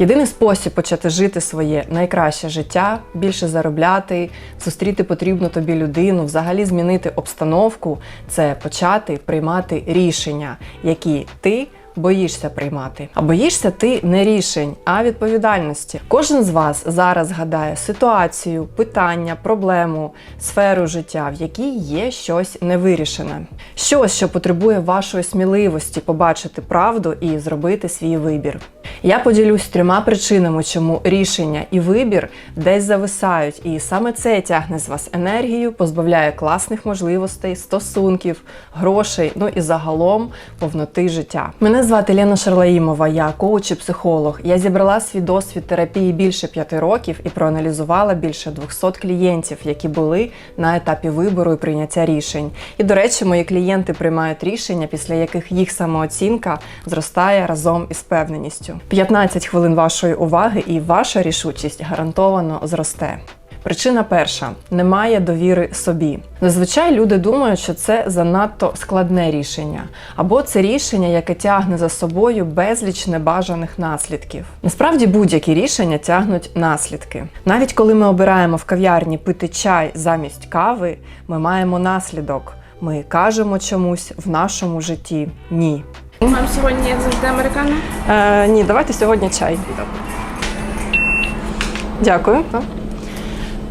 Єдиний спосіб почати жити своє найкраще життя, більше заробляти, зустріти потрібну тобі людину, взагалі змінити обстановку це почати приймати рішення, які ти. Боїшся приймати. А боїшся ти не рішень, а відповідальності. Кожен з вас зараз згадає ситуацію, питання, проблему, сферу життя, в якій є щось невирішене. Щось, що потребує вашої сміливості побачити правду і зробити свій вибір. Я поділюсь трьома причинами, чому рішення і вибір десь зависають, і саме це тягне з вас енергію, позбавляє класних можливостей, стосунків, грошей, ну і загалом повноти життя. Мене звати Лена Шарлаїмова, я коуч і психолог. Я зібрала свій досвід терапії більше п'яти років і проаналізувала більше 200 клієнтів, які були на етапі вибору і прийняття рішень. І до речі, мої клієнти приймають рішення, після яких їх самооцінка зростає разом із впевненістю. 15 хвилин вашої уваги, і ваша рішучість гарантовано зросте. Причина перша немає довіри собі. Зазвичай люди думають, що це занадто складне рішення, або це рішення, яке тягне за собою безліч небажаних наслідків. Насправді будь-які рішення тягнуть наслідки. Навіть коли ми обираємо в кав'ярні пити чай замість кави, ми маємо наслідок. Ми кажемо чомусь в нашому житті ні. Вам сьогодні як завжди американо? Е, ні, давайте сьогодні чай. Дякую.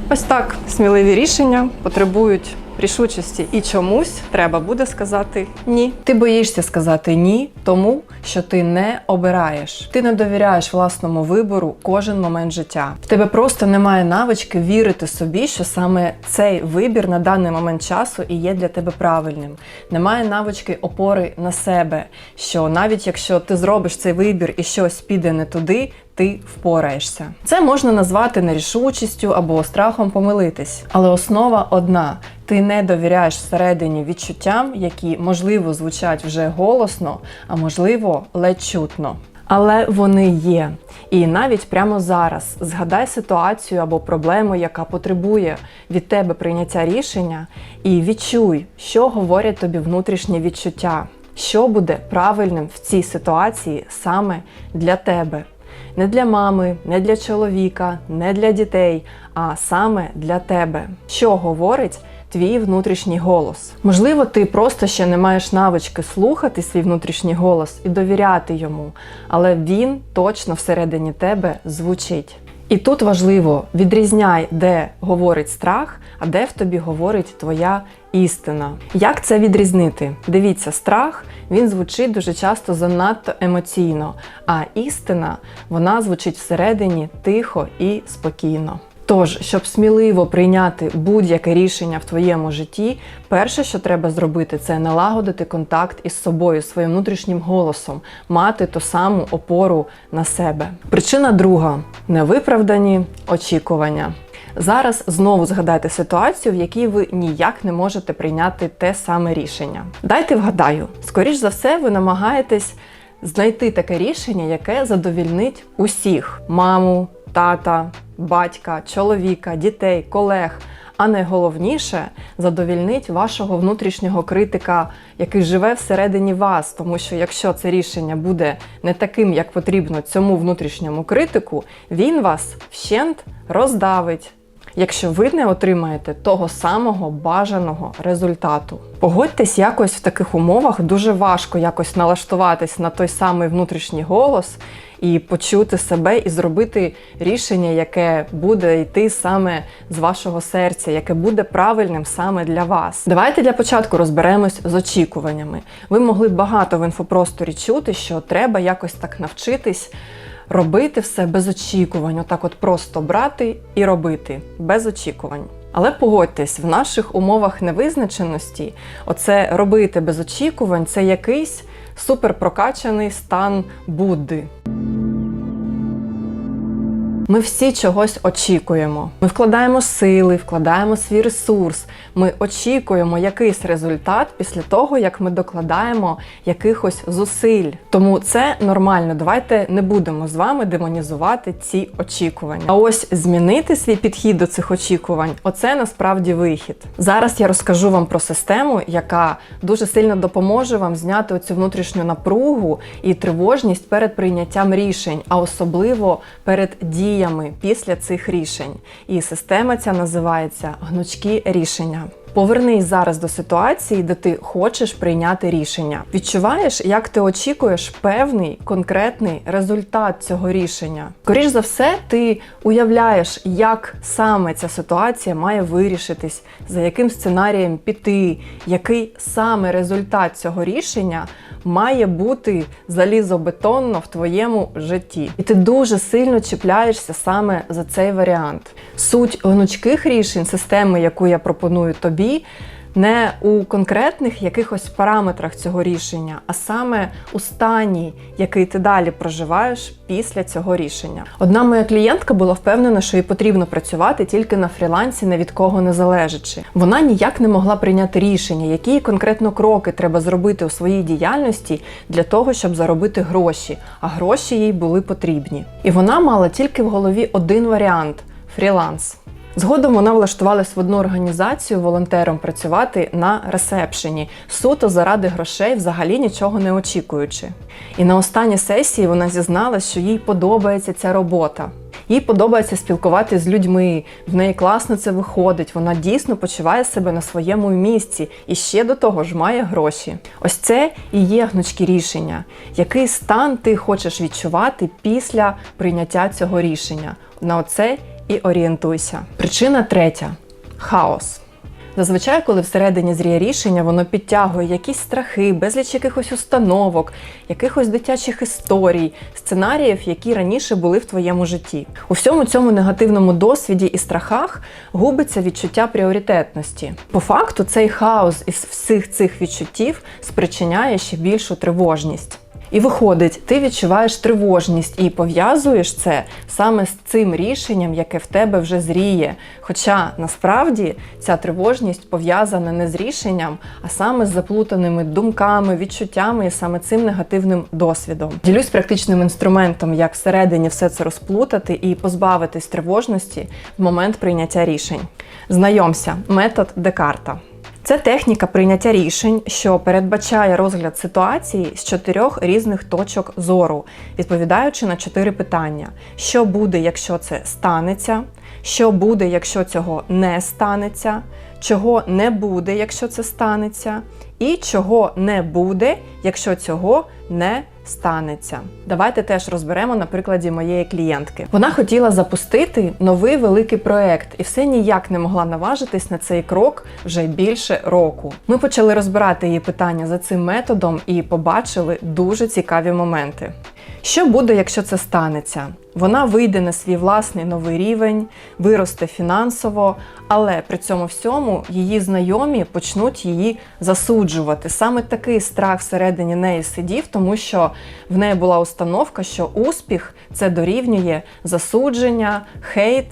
Ось так сміливі рішення потребують рішучості і чомусь треба буде сказати ні. Ти боїшся сказати ні, тому що ти не обираєш. Ти не довіряєш власному вибору кожен момент життя. В тебе просто немає навички вірити собі, що саме цей вибір на даний момент часу і є для тебе правильним. Немає навички опори на себе, що навіть якщо ти зробиш цей вибір і щось піде не туди, ти впораєшся. Це можна назвати нерішучістю або страхом помилитись. Але основа одна: ти не довіряєш всередині відчуттям, які можливо звучать вже голосно, а можливо ледь чутно. Але вони є. І навіть прямо зараз згадай ситуацію або проблему, яка потребує від тебе прийняття рішення, і відчуй, що говорять тобі внутрішні відчуття, що буде правильним в цій ситуації саме для тебе. Не для мами, не для чоловіка, не для дітей, а саме для тебе. Що говорить твій внутрішній голос? Можливо, ти просто ще не маєш навички слухати свій внутрішній голос і довіряти йому, але він точно всередині тебе звучить. І тут важливо відрізняй, де говорить страх, а де в тобі говорить твоя істина. Як це відрізнити? Дивіться, страх він звучить дуже часто занадто емоційно, а істина вона звучить всередині тихо і спокійно. Тож, щоб сміливо прийняти будь-яке рішення в твоєму житті, перше, що треба зробити, це налагодити контакт із собою, своїм внутрішнім голосом, мати ту саму опору на себе. Причина друга невиправдані очікування. Зараз знову згадайте ситуацію, в якій ви ніяк не можете прийняти те саме рішення. Дайте вгадаю, скоріш за все, ви намагаєтесь знайти таке рішення, яке задовільнить усіх: маму, тата, батька, чоловіка, дітей, колег. А найголовніше задовільнить вашого внутрішнього критика, який живе всередині вас. Тому що якщо це рішення буде не таким, як потрібно цьому внутрішньому критику, він вас вщент роздавить. Якщо ви не отримаєте того самого бажаного результату, погодьтесь якось в таких умовах дуже важко якось налаштуватись на той самий внутрішній голос і почути себе і зробити рішення, яке буде йти саме з вашого серця, яке буде правильним саме для вас. Давайте для початку розберемось з очікуваннями. Ви могли багато в інфопросторі чути, що треба якось так навчитись. Робити все без очікувань, отак от просто брати і робити без очікувань. Але погодьтесь, в наших умовах невизначеності, оце робити без очікувань це якийсь суперпрокачаний стан Будди. Ми всі чогось очікуємо. Ми вкладаємо сили, вкладаємо свій ресурс. Ми очікуємо якийсь результат після того, як ми докладаємо якихось зусиль. Тому це нормально. Давайте не будемо з вами демонізувати ці очікування. А ось змінити свій підхід до цих очікувань оце насправді вихід. Зараз я розкажу вам про систему, яка дуже сильно допоможе вам зняти оцю внутрішню напругу і тривожність перед прийняттям рішень, а особливо перед діями після цих рішень. І система ця називається гнучкі рішення. Повернись зараз до ситуації, де ти хочеш прийняти рішення. Відчуваєш, як ти очікуєш певний конкретний результат цього рішення. Скоріш за все, ти уявляєш, як саме ця ситуація має вирішитись, за яким сценарієм піти, який саме результат цього рішення має бути залізобетонно в твоєму житті. І ти дуже сильно чіпляєшся саме за цей варіант. Суть гнучких рішень, системи, яку я пропоную тобі, не у конкретних якихось параметрах цього рішення, а саме у стані, який ти далі проживаєш після цього рішення. Одна моя клієнтка була впевнена, що їй потрібно працювати тільки на фрілансі, не від кого не залежачи. Вона ніяк не могла прийняти рішення, які конкретно кроки треба зробити у своїй діяльності для того, щоб заробити гроші, а гроші їй були потрібні. І вона мала тільки в голові один варіант фріланс. Згодом вона влаштувалась в одну організацію волонтером працювати на ресепшені, суто заради грошей, взагалі нічого не очікуючи. І на останній сесії вона зізналась, що їй подобається ця робота. Їй подобається спілкуватися з людьми, в неї класно це виходить, вона дійсно почуває себе на своєму місці і ще до того ж має гроші. Ось це і є гнучкі рішення. Який стан ти хочеш відчувати після прийняття цього рішення? На оце і орієнтуйся. Причина третя хаос. Зазвичай, коли всередині зріє рішення, воно підтягує якісь страхи, безліч якихось установок, якихось дитячих історій, сценаріїв, які раніше були в твоєму житті. У всьому цьому негативному досвіді і страхах губиться відчуття пріоритетності. По факту, цей хаос із всіх цих відчуттів спричиняє ще більшу тривожність. І виходить, ти відчуваєш тривожність і пов'язуєш це саме з цим рішенням, яке в тебе вже зріє. Хоча насправді ця тривожність пов'язана не з рішенням, а саме з заплутаними думками, відчуттями і саме цим негативним досвідом. Ділюсь практичним інструментом, як всередині все це розплутати і позбавитись тривожності в момент прийняття рішень. Знайомся, метод Декарта. Це техніка прийняття рішень, що передбачає розгляд ситуації з чотирьох різних точок зору, відповідаючи на чотири питання: що буде, якщо це станеться, що буде, якщо цього не станеться, чого не буде, якщо це станеться, і чого не буде, якщо цього не станеться. Давайте теж розберемо на прикладі моєї клієнтки. Вона хотіла запустити новий великий проект і все ніяк не могла наважитись на цей крок вже більше року. Ми почали розбирати її питання за цим методом і побачили дуже цікаві моменти. Що буде, якщо це станеться? Вона вийде на свій власний новий рівень, виросте фінансово, але при цьому всьому її знайомі почнуть її засуджувати. Саме такий страх всередині неї сидів, тому що в неї була установка, що успіх це дорівнює засудження, хейт.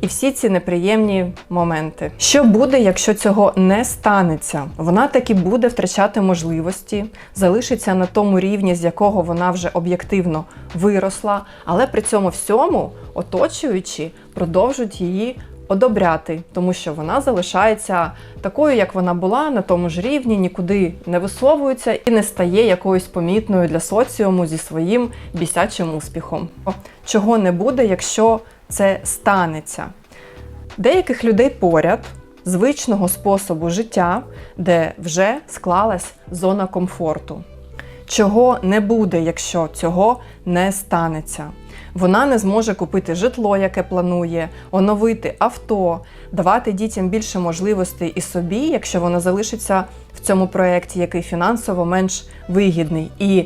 І всі ці неприємні моменти. Що буде, якщо цього не станеться? Вона таки буде втрачати можливості, залишиться на тому рівні, з якого вона вже об'єктивно виросла, але при цьому всьому оточуючі продовжують її одобряти, тому що вона залишається такою, як вона була, на тому ж рівні, нікуди не висовується і не стає якоюсь помітною для соціуму зі своїм бісячим успіхом. Чого не буде, якщо це станеться. Деяких людей поряд звичного способу життя, де вже склалась зона комфорту. Чого не буде, якщо цього не станеться. Вона не зможе купити житло, яке планує, оновити авто, давати дітям більше можливостей і собі, якщо вона залишиться в цьому проєкті, який фінансово менш вигідний. І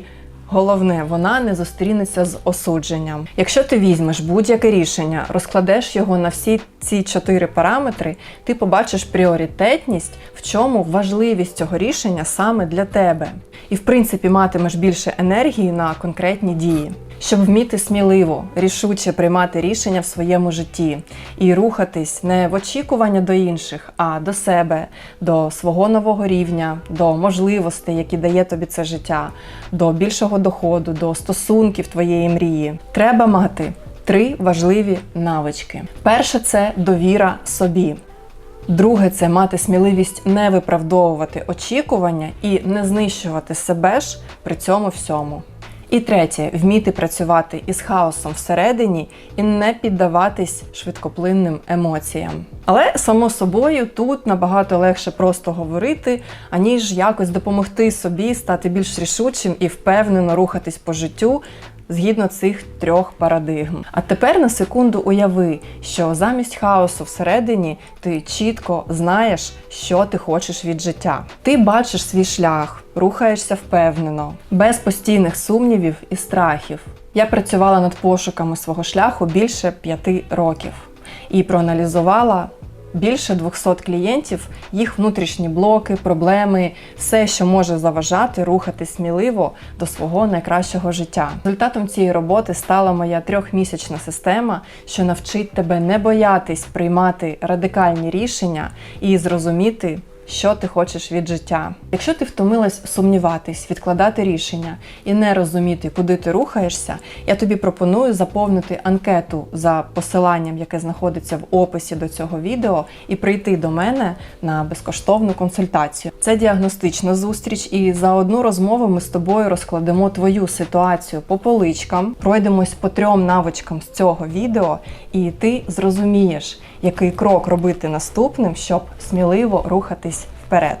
Головне, вона не зустрінеться з осудженням. Якщо ти візьмеш будь-яке рішення, розкладеш його на всі ці чотири параметри, ти побачиш пріоритетність, в чому важливість цього рішення саме для тебе. І, в принципі, матимеш більше енергії на конкретні дії. Щоб вміти сміливо, рішуче приймати рішення в своєму житті і рухатись не в очікування до інших, а до себе, до свого нового рівня, до можливостей, які дає тобі це життя, до більшого доходу, до стосунків твоєї мрії. Треба мати три важливі навички. Перше це довіра собі. Друге, це мати сміливість не виправдовувати очікування і не знищувати себе ж при цьому всьому. І третє вміти працювати із хаосом всередині і не піддаватись швидкоплинним емоціям. Але само собою тут набагато легше просто говорити, аніж якось допомогти собі стати більш рішучим і впевнено рухатись по життю згідно цих трьох парадигм. А тепер на секунду уяви, що замість хаосу всередині ти чітко знаєш, що ти хочеш від життя. Ти бачиш свій шлях, рухаєшся впевнено, без постійних сумнівів і страхів. Я працювала над пошуками свого шляху більше п'яти років і проаналізувала більше 200 клієнтів, їх внутрішні блоки, проблеми, все, що може заважати рухати сміливо до свого найкращого життя. Результатом цієї роботи стала моя трьохмісячна система, що навчить тебе не боятись приймати радикальні рішення і зрозуміти. Що ти хочеш від життя? Якщо ти втомилась сумніватись, відкладати рішення і не розуміти, куди ти рухаєшся, я тобі пропоную заповнити анкету за посиланням, яке знаходиться в описі до цього відео, і прийти до мене на безкоштовну консультацію. Це діагностична зустріч, і за одну розмову ми з тобою розкладемо твою ситуацію по поличкам, пройдемось по трьом навичкам з цього відео, і ти зрозумієш, який крок робити наступним, щоб сміливо рухатись вперед.